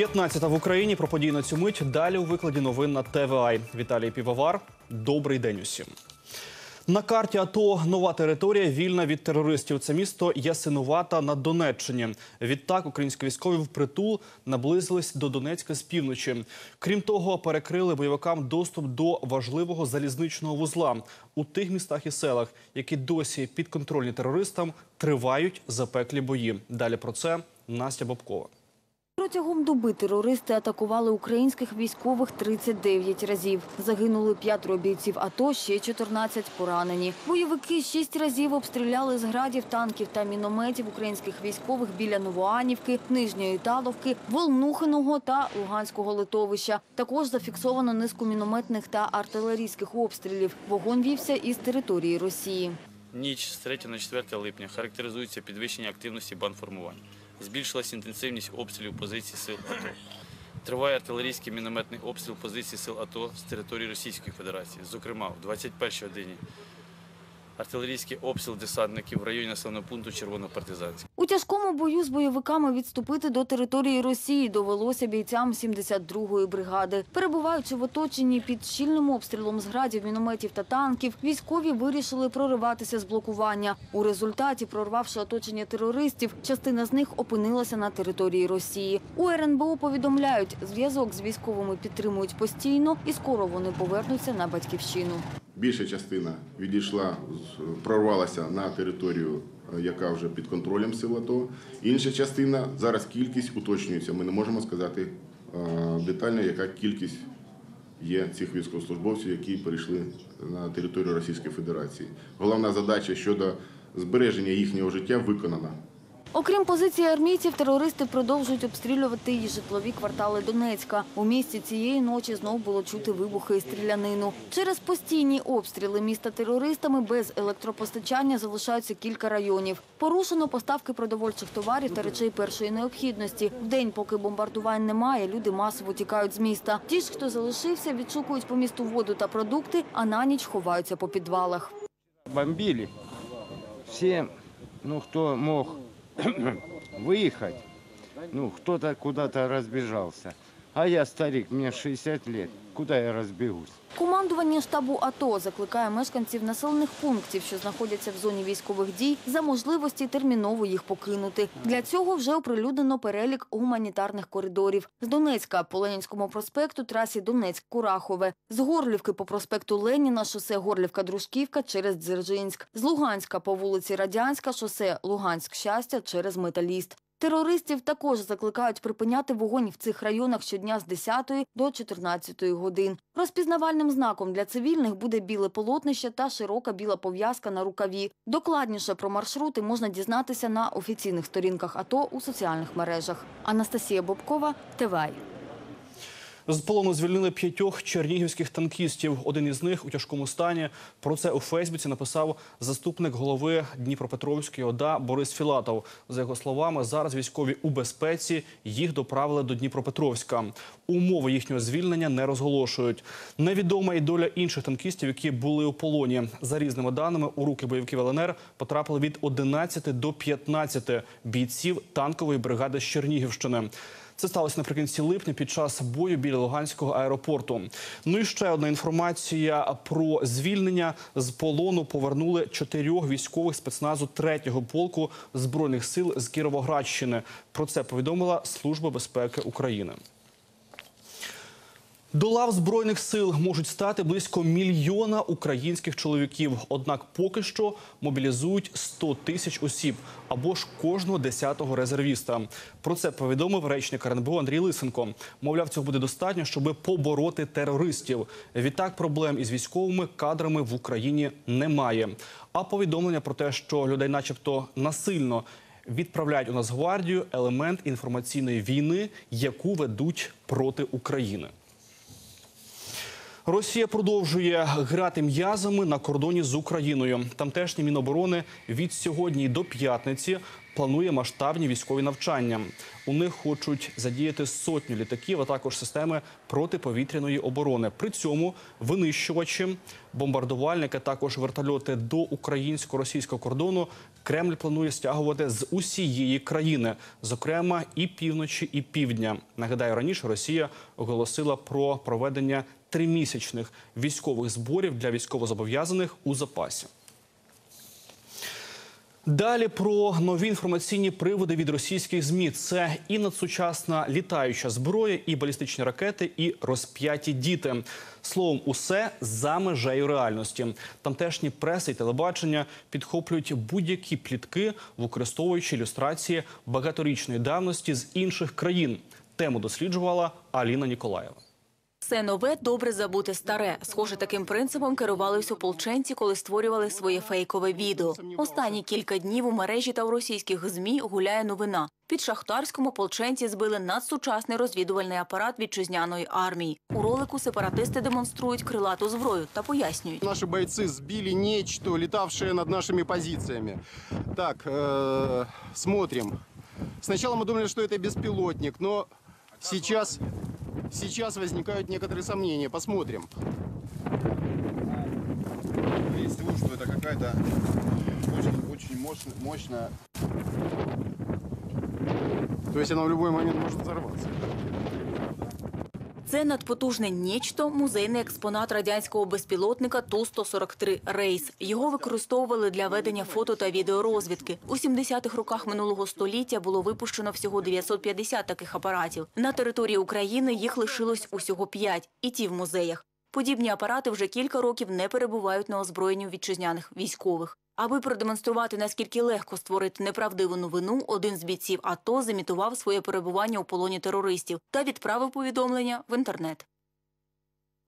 15 в Україні про події на цю мить. Далі у викладі новин на ТВА. Віталій Півовар. Добрий день усім. На карті АТО нова територія вільна від терористів. Це місто Ясинувата на Донеччині. Відтак українські військові впритул наблизились до Донецька з півночі. Крім того, перекрили бойовикам доступ до важливого залізничного вузла у тих містах і селах, які досі підконтрольні терористам, тривають запеклі бої. Далі про це Настя Бобкова. Протягом доби терористи атакували українських військових 39 разів. Загинули п'ятеро бійців АТО, ще 14 поранені. Бойовики шість разів обстріляли з градів, танків та мінометів українських військових біля Новоанівки, Нижньої Таловки, Волнухиного та Луганського литовища. Також зафіксовано низку мінометних та артилерійських обстрілів. Вогонь вівся із території Росії. Ніч з 3 на 4 липня характеризується підвищення активності бандформувань. Збільшилась інтенсивність обстрілів позицій сил АТО. Триває артилерійський мінометний обстріл позицій сил АТО з території Російської Федерації. Зокрема, в 21 годині артилерійський обстріл десантників в районі населеного пункту Червонопартизанськ. У тяжкому бою з бойовиками відступити до території Росії довелося бійцям 72-ї бригади. Перебуваючи в оточенні під щільним обстрілом з градів, мінометів та танків, військові вирішили прориватися з блокування. У результаті, прорвавши оточення терористів, частина з них опинилася на території Росії. У РНБО повідомляють, зв'язок з військовими підтримують постійно і скоро вони повернуться на батьківщину. Більша частина відійшла, прорвалася на територію, е, яка вже під контролем сил АТО. Інша частина зараз кількість уточнюється. Ми не можемо сказати е, детально, яка кількість є цих військовослужбовців, які перейшли на територію Російської Федерації. Головна задача щодо збереження їхнього життя виконана. Окрім позиції армійців, терористи продовжують обстрілювати і житлові квартали Донецька. У місті цієї ночі знов було чути вибухи і стрілянину. Через постійні обстріли міста терористами без електропостачання залишаються кілька районів. Порушено поставки продовольчих товарів та речей першої необхідності. В день, поки бомбардувань немає, люди масово тікають з міста. Ті ж, хто залишився, відшукують по місту воду та продукти, а на ніч ховаються по підвалах. бомбили. Все, ну, кто мог выехать, ну, кто-то куда-то разбежался. А я старик, мне 60 лет. Куда я разбегусь? Командування штабу АТО закликає мешканців населених пунктів, що знаходяться в зоні військових дій, за можливості терміново їх покинути. Для цього вже оприлюднено перелік гуманітарних коридорів. З Донецька по Ленінському проспекту трасі Донецьк-Курахове, з Горлівки по проспекту Леніна, шосе Горлівка-Дружківка через Дзержинськ, з Луганська по вулиці Радянська, шосе Луганськ-Щастя через Металіст. Терористів також закликають припиняти вогонь в цих районах щодня з 10 до 14 годин. Розпізнавальним знаком для цивільних буде біле полотнище та широка біла пов'язка на рукаві. Докладніше про маршрути можна дізнатися на офіційних сторінках АТО у соціальних мережах. Анастасія Бобкова, ТВАЙ. З полону звільнили п'ятьох чернігівських танкістів. Один із них у тяжкому стані. Про це у Фейсбуці написав заступник голови Дніпропетровської ОДА Борис Філатов. За його словами, зараз військові у безпеці їх доправили до Дніпропетровська. Умови їхнього звільнення не розголошують. Невідома і доля інших танкістів, які були у полоні. За різними даними, у руки бойовиків ЛНР потрапили від 11 до 15 бійців танкової бригади з Чернігівщини. Це сталося наприкінці липня під час бою біля Луганського аеропорту. Ну і ще одна інформація про звільнення з полону повернули чотирьох військових спецназу 3-го полку збройних сил з Кіровоградщини. Про це повідомила Служба безпеки України. До лав збройних сил можуть стати близько мільйона українських чоловіків. Однак поки що мобілізують 100 тисяч осіб або ж кожного десятого резервіста. Про це повідомив речник РНБО Андрій Лисенко. Мовляв, цього буде достатньо, щоб побороти терористів. Відтак проблем із військовими кадрами в Україні немає. А повідомлення про те, що людей, начебто, насильно відправляють у Нацгвардію, елемент інформаційної війни, яку ведуть проти України. Росія продовжує грати м'язами на кордоні з Україною. Тамтешні міноборони від сьогодні до п'ятниці планує масштабні військові навчання. У них хочуть задіяти сотню літаків, а також системи протиповітряної оборони. При цьому винищувачі, бомбардувальники, також вертольоти до українсько-російського кордону Кремль планує стягувати з усієї країни, зокрема і півночі, і півдня. Нагадаю, раніше Росія оголосила про проведення тримісячних військових зборів для військовозобов'язаних у запасі. Далі про нові інформаційні приводи від російських змі. Це і надсучасна літаюча зброя, і балістичні ракети, і розп'яті діти. Словом, усе за межею реальності. Тамтешні преси і телебачення підхоплюють будь-які плітки, використовуючи ілюстрації багаторічної давності з інших країн. Тему досліджувала Аліна Ніколаєва Все нове добре забути старе. Схоже, таким принципом керувались ополченці, коли створювали своє фейкове відео. Останні кілька днів у мережі та у російських змі гуляє новина. Під шахтарськом ополченці збили надсучасний розвідувальний апарат вітчизняної армії. У ролику сепаратисти демонструють крилату зброю та пояснюють. Наши бойцы сбили нечто, летавшее над нашими позициями. Так, э, смотрим. Сначала мы думали, что это беспилотник, но сейчас, сейчас возникают некоторые сомнения. Посмотрим. Скорее всего, что это какая-то очень, очень мощная, мощная То есть она в любой момент может взорваться. Це надпотужне нічто музейний експонат радянського безпілотника Ту-143 «Рейс». Його використовували для ведення фото та відеорозвідки. У 70-х роках минулого століття було випущено всього 950 таких апаратів. На території України їх лишилось усього 5, і ті в музеях. Подібні апарати вже кілька років не перебувають на озброєнні вітчизняних військових. Аби продемонструвати, наскільки легко створити неправдиву новину, один з бійців АТО зімітував своє перебування у полоні терористів та відправив повідомлення в інтернет.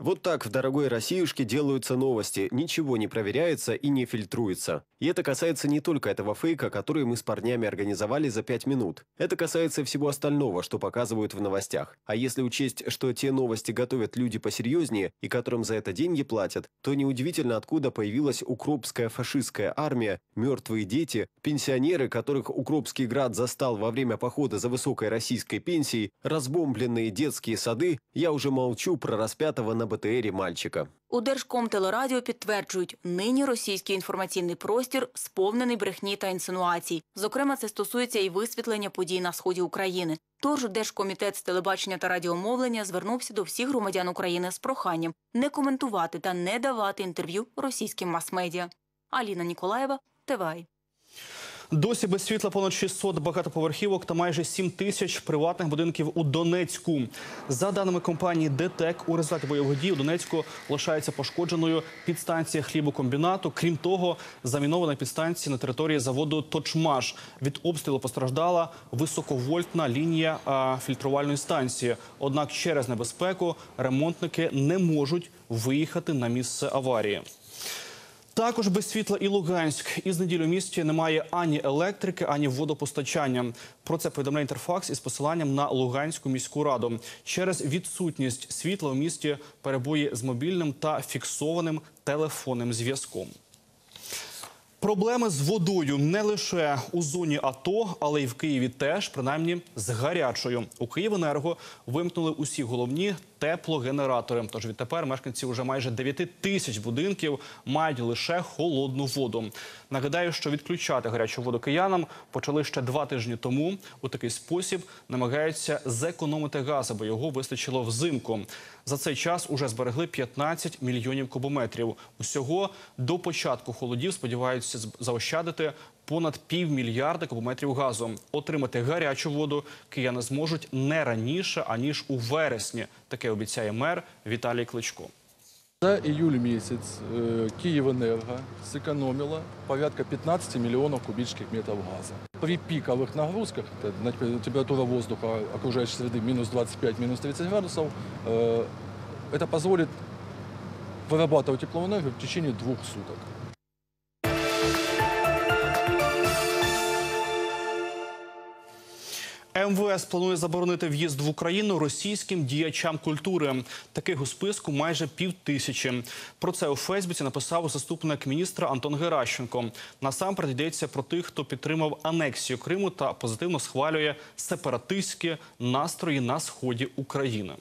Вот так в дорогой Россиюшке делаются новости, ничего не проверяется и не фильтруется. И это касается не только этого фейка, который мы с парнями организовали за пять минут. Это касается всего остального, что показывают в новостях. А если учесть, что те новости готовят люди посерьезнее и которым за это деньги платят, то неудивительно, откуда появилась укропская фашистская армия, мертвые дети, пенсионеры, которых Укропский град застал во время похода за высокой российской пенсией, разбомбленные детские сады, я уже молчу про распятого на БТРе мальчика. У Держкомтелерадіо підтверджують, нині російський інформаційний простір сповнений брехні та інсинуацій. Зокрема, це стосується і висвітлення подій на сході України. Тож Держкомітет з телебачення та радіомовлення звернувся до всіх громадян України з проханням не коментувати та не давати інтерв'ю російським мас-медіа. Аліна Ніколаєва, ТВАЙ. Досі без світла понад 600 багатоповерхівок та майже 7 тисяч приватних будинків у Донецьку. За даними компанії ДТЕК, у результаті бойових дій у Донецьку лишається пошкодженою підстанція хлібокомбінату. Крім того, замінована підстанція на території заводу Точмаш. Від обстрілу постраждала високовольтна лінія фільтрувальної станції. Однак через небезпеку ремонтники не можуть виїхати на місце аварії. Також без світла і Луганськ. Із неділі в місті немає ані електрики, ані водопостачання. Про це повідомляє Інтерфакс із посиланням на Луганську міську раду. Через відсутність світла у місті перебої з мобільним та фіксованим телефонним зв'язком. Проблеми з водою не лише у зоні АТО, але й в Києві теж, принаймні з гарячою. У Київенерго вимкнули усі головні теплогенератори. Тож відтепер мешканці вже майже 9 тисяч будинків мають лише холодну воду. Нагадаю, що відключати гарячу воду киянам почали ще два тижні тому. У такий спосіб намагаються зекономити газ, аби його вистачило взимку. За цей час уже зберегли 15 мільйонів кубометрів. Усього до початку холодів сподіваються заощадити понад півмільярда кубометрів газу. Отримати гарячу воду кияни зможуть не раніше аніж у вересні. Таке обіцяє мер Віталій Кличко. За июль месяц э, Киевэнерго сэкономила порядка 15 миллионов кубических метров газа. При пиковых нагрузках, это на- температура воздуха окружающей среды минус 25, минус 30 градусов, э, это позволит вырабатывать теплоэнергию в течение двух суток. МВС планує заборонити в'їзд в Україну російським діячам культури. Таких у списку майже пів тисячі. Про це у Фейсбуці написав заступник міністра Антон Геращенко. Насамперед йдеться про тих, хто підтримав анексію Криму та позитивно схвалює сепаратистські настрої на сході України.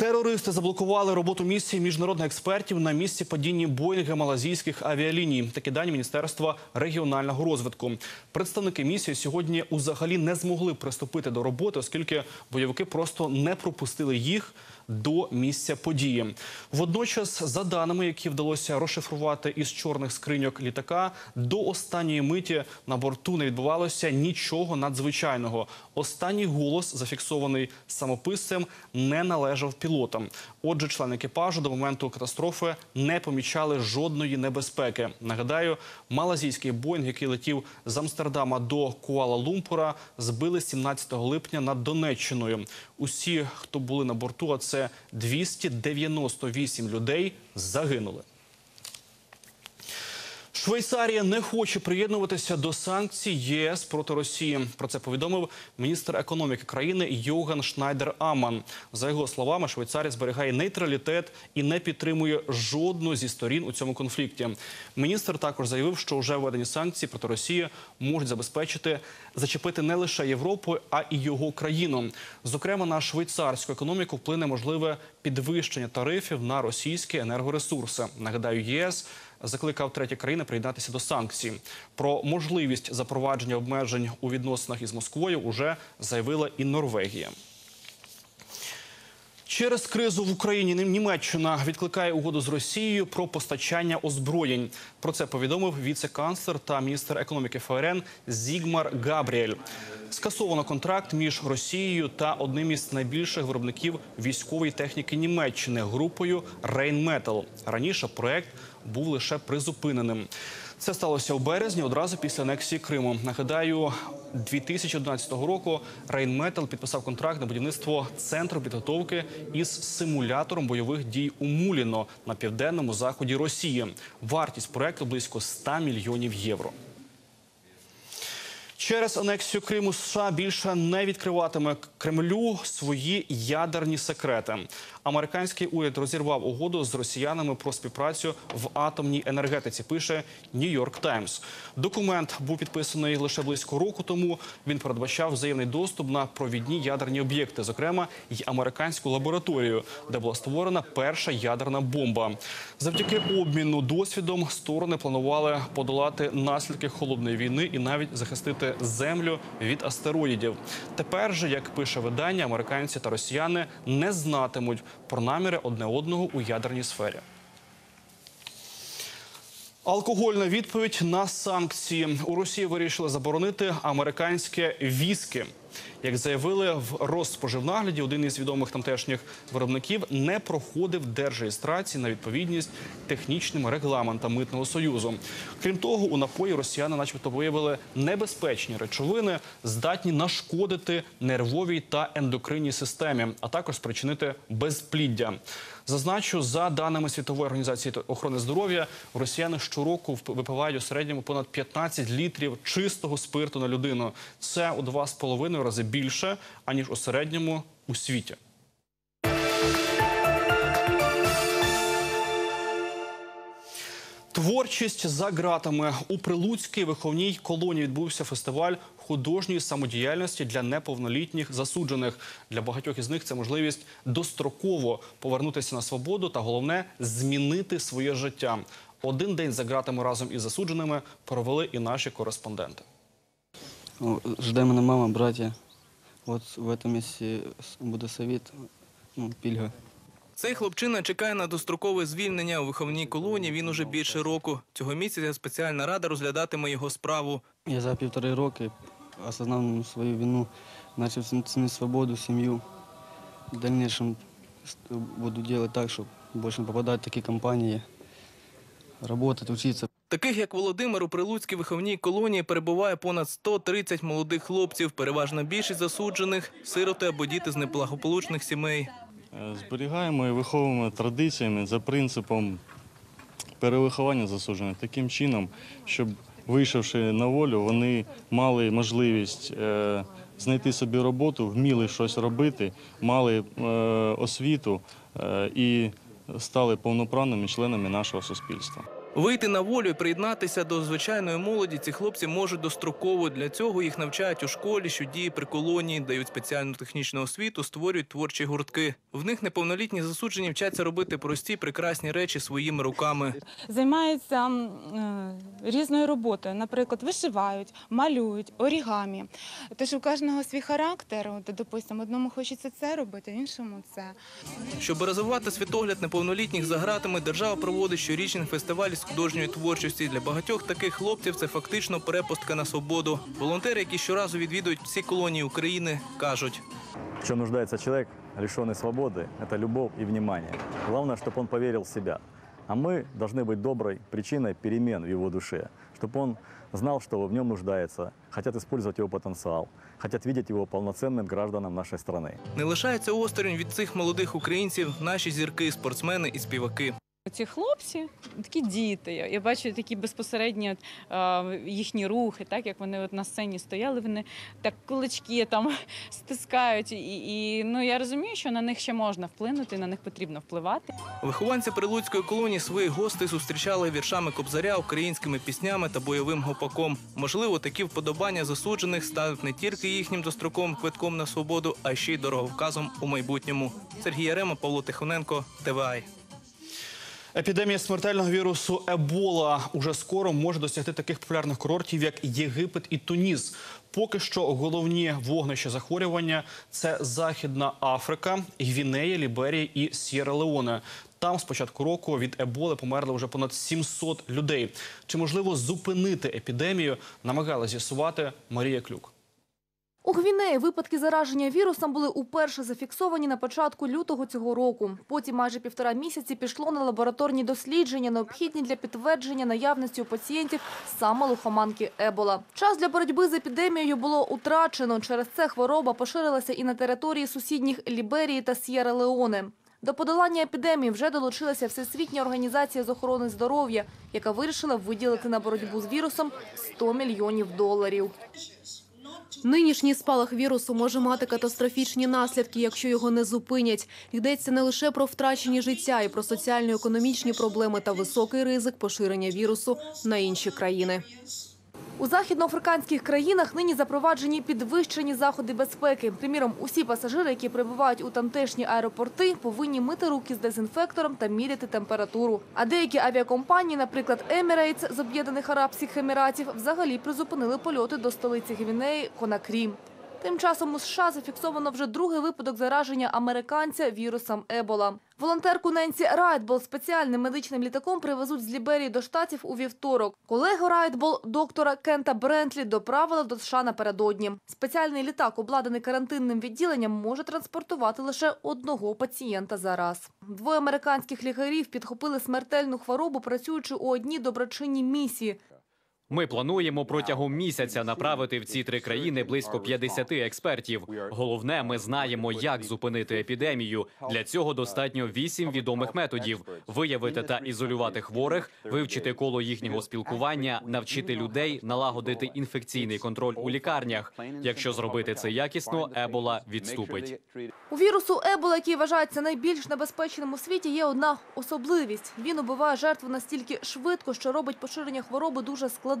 Терористи заблокували роботу місії міжнародних експертів на місці падіння Боїнга малазійських авіаліній. Такі дані Міністерства регіонального розвитку. Представники місії сьогодні узагалі не змогли приступити до роботи, оскільки бойовики просто не пропустили їх до місця події. Водночас, за даними, які вдалося розшифрувати із чорних скриньок літака, до останньої миті на борту не відбувалося нічого надзвичайного. Останній голос, зафіксований самописцем, не належав пілотам. Отже, члени екіпажу до моменту катастрофи не помічали жодної небезпеки. Нагадаю, малазійський Боїнг, який летів з Амстердама до Куала-Лумпура, збили 17 липня над Донеччиною. Усі, хто були на борту, а це 298 людей, загинули. Швейцарія не хоче приєднуватися до санкцій ЄС проти Росії. Про це повідомив міністр економіки країни Йоган Шнайдер Аман. За його словами, Швейцарія зберігає нейтралітет і не підтримує жодну зі сторін у цьому конфлікті. Міністр також заявив, що вже введені санкції проти Росії можуть забезпечити зачепити не лише Європу, а і його країну. Зокрема, на швейцарську економіку вплине можливе підвищення тарифів на російські енергоресурси. Нагадаю, ЄС закликав треті країни приєднатися до санкцій. Про можливість запровадження обмежень у відносинах із Москвою уже заявила і Норвегія. Через кризу в Україні Німеччина відкликає угоду з Росією про постачання озброєнь. Про це повідомив віце-канцлер та міністр економіки ФРН Зігмар Габріель. Скасовано контракт між Росією та одним із найбільших виробників військової техніки Німеччини групою Рейнметал. Раніше проект був лише призупиненим. Це сталося у березні, одразу після анексії Криму. Нагадаю, 2011 року Рейнметал підписав контракт на будівництво центру підготовки із симулятором бойових дій у Муліно на південному заході Росії. Вартість проекту близько 100 мільйонів євро. Через анексію Криму США більше не відкриватиме Кремлю свої ядерні секрети. Американський уряд розірвав угоду з росіянами про співпрацю в атомній енергетиці. Пише Нью-Йорк Таймс. Документ був підписаний лише близько року тому. Він передбачав взаємний доступ на провідні ядерні об'єкти, зокрема й американську лабораторію, де була створена перша ядерна бомба. Завдяки обміну досвідом сторони планували подолати наслідки холодної війни і навіть захистити землю від астероїдів. Тепер же, як пише видання, американці та росіяни не знатимуть про наміри одне одного у ядерній сфері. Алкогольна відповідь на санкції у Росії вирішили заборонити американське віскі. Як заявили в Розспоживнагляді, один із відомих тамтешніх виробників не проходив держреєстрації на відповідність технічним регламентам митного союзу. Крім того, у напої росіяни, начебто, виявили небезпечні речовини, здатні нашкодити нервовій та ендокринній системі, а також спричинити безпліддя. Зазначу, за даними світової організації охорони здоров'я, росіяни щороку випивають у середньому понад 15 літрів чистого спирту на людину. Це у 2,5 рази більше аніж у середньому у світі. Творчість за ґратами у Прилуцькій виховній колонії відбувся фестиваль художньої самодіяльності для неповнолітніх засуджених. Для багатьох із них це можливість достроково повернутися на свободу та головне змінити своє життя. Один день за ґратами разом із засудженими провели і наші кореспонденти. Жде мене мама, браття. От в цьому місці буде совіт, ну, пільга. Цей хлопчина чекає на дострокове звільнення у виховній колонії. Він уже більше року. Цього місяця спеціальна рада розглядатиме його справу. Я за півтори роки осознав свою вину, почав цінити свободу, сім'ю. В дальнейшем буду робити так, щоб більше не попадати в такі компанії, працювати, вчитися. Таких як Володимир у Прилуцькій виховній колонії перебуває понад 130 молодих хлопців. Переважна більшість засуджених сироти або діти з неблагополучних сімей. Е, Зберігаємо і виховуємо традиціями за принципом перевиховання засуджених таким чином, щоб вийшовши на волю, вони мали можливість е, знайти собі роботу, вміли щось робити, мали е, освіту і стали повноправними членами нашого суспільства. Вийти на волю і приєднатися до звичайної молоді ці хлопці можуть достроково. Для цього їх навчають у школі, що діє при колонії, дають спеціальну технічну освіту, створюють творчі гуртки. В них неповнолітні засуджені вчаться робити прості прекрасні речі своїми руками. займаються е, різною роботою. Наприклад, вишивають, малюють, орігамі. Тож у кожного свій характер. От, допустимо, одному хочеться це робити, іншому це. Щоб розвивати світогляд неповнолітніх за гратами, держава проводить щорічний фестиваль з художньої творчості. Для багатьох таких хлопців це фактично перепустка на свободу. Волонтери, які щоразу відвідують всі колонії України, кажуть. В чем нуждается человек, лишенный свободы, это любовь и внимание. Главное, чтобы он поверил в себя. А мы должны быть доброй причиной перемен в его душе, чтобы он знал, что в нем нуждается, хотят использовать его потенциал, хотят видеть его полноценным гражданам нашей страны. Не лишаються осторонь від цих молодих українців наші зірки, спортсмени і співаки. Ці хлопці такі діти. Я бачу такі безпосередні е, їхні рухи, так як вони от на сцені стояли, вони так кулачки там стискають. І, і ну я розумію, що на них ще можна вплинути, на них потрібно впливати. Вихованці прилуцької колонії своїх гостей зустрічали віршами кобзаря, українськими піснями та бойовим гопаком. Можливо, такі вподобання засуджених стануть не тільки їхнім достроковим квитком на свободу, а ще й дороговказом у майбутньому. Сергій Ярема, Павло Тихоненко, ТВАЙ. Епідемія смертельного вірусу Ебола уже скоро може досягти таких популярних курортів, як Єгипет і Туніс. Поки що головні вогнища захворювання це Західна Африка, Гвінея, Ліберія і Сєра-Леоне. Там з початку року від еболи померли вже понад 700 людей. Чи можливо зупинити епідемію? Намагала з'ясувати Марія Клюк. У Гвінеї випадки зараження вірусом були уперше зафіксовані на початку лютого цього року. Потім майже півтора місяці пішло на лабораторні дослідження, необхідні для підтвердження наявності у пацієнтів саме лихоманки Ебола. Час для боротьби з епідемією було утрачено. Через це хвороба поширилася і на території сусідніх Ліберії та С'єра-Леоне. До подолання епідемії вже долучилася Всесвітня організація з охорони здоров'я, яка вирішила виділити на боротьбу з вірусом 100 мільйонів доларів. Нинішній спалах вірусу може мати катастрофічні наслідки, якщо його не зупинять. Йдеться не лише про втрачені життя, і про соціально-економічні проблеми та високий ризик поширення вірусу на інші країни. У західноафриканських країнах нині запроваджені підвищені заходи безпеки. Приміром, усі пасажири, які прибувають у тамтешні аеропорти, повинні мити руки з дезінфектором та міряти температуру. А деякі авіакомпанії, наприклад, Emirates з Об'єднаних Арабських Еміратів, взагалі призупинили польоти до столиці Гвінеї Конакрі. Тим часом у США зафіксовано вже другий випадок зараження американця вірусом Ебола. Волонтерку Ненсі Райтбол спеціальним медичним літаком привезуть з Ліберії до Штатів у вівторок. Колегу Райтбол, доктора Кента Брентлі, доправили до США напередодні. Спеціальний літак, обладнаний карантинним відділенням, може транспортувати лише одного пацієнта за раз. Двоє американських лікарів підхопили смертельну хворобу, працюючи у одній доброчинній місії. Ми плануємо протягом місяця направити в ці три країни близько 50 експертів. Головне, ми знаємо, як зупинити епідемію. Для цього достатньо вісім відомих методів: виявити та ізолювати хворих, вивчити коло їхнього спілкування, навчити людей налагодити інфекційний контроль у лікарнях. Якщо зробити це якісно, ебола відступить. У вірусу Ебола, який вважається найбільш небезпечним у світі, є одна особливість. Він убиває жертву настільки швидко, що робить поширення хвороби дуже складним.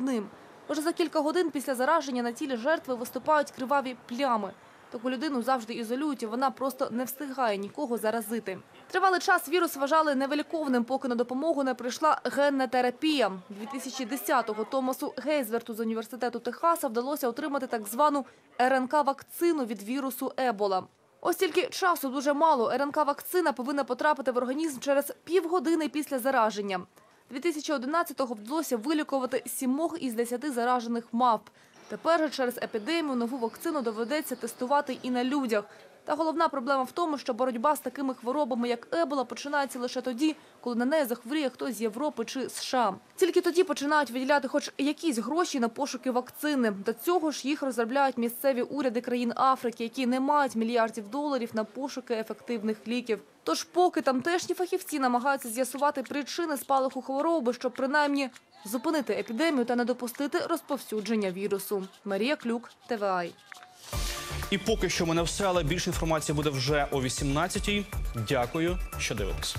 Уже за кілька годин після зараження на тілі жертви виступають криваві плями. Таку людину завжди ізолюють, і вона просто не встигає нікого заразити. Тривалий час вірус вважали невиліковним, поки на допомогу не прийшла генна терапія. 2010-го Томасу Гейзверту з університету Техаса вдалося отримати так звану РНК-вакцину від вірусу Ебола. Ось тільки часу дуже мало. РНК-вакцина повинна потрапити в організм через півгодини після зараження. 2011-го вдалося вилікувати сімох із десяти заражених мавп. Тепер же через епідемію нову вакцину доведеться тестувати і на людях. Та головна проблема в тому, що боротьба з такими хворобами, як Ебола, починається лише тоді, коли на неї захворіє хтось з Європи чи США. Тільки тоді починають виділяти хоч якісь гроші на пошуки вакцини. До цього ж їх розробляють місцеві уряди країн Африки, які не мають мільярдів доларів на пошуки ефективних ліків. Тож поки тамтешні фахівці намагаються з'ясувати причини спалаху хвороби, щоб принаймні зупинити епідемію та не допустити розповсюдження вірусу. Марія Клюк, ТВАЙ. І поки що мене все, але більше інформації буде вже о 18-й. Дякую, що дивитесь.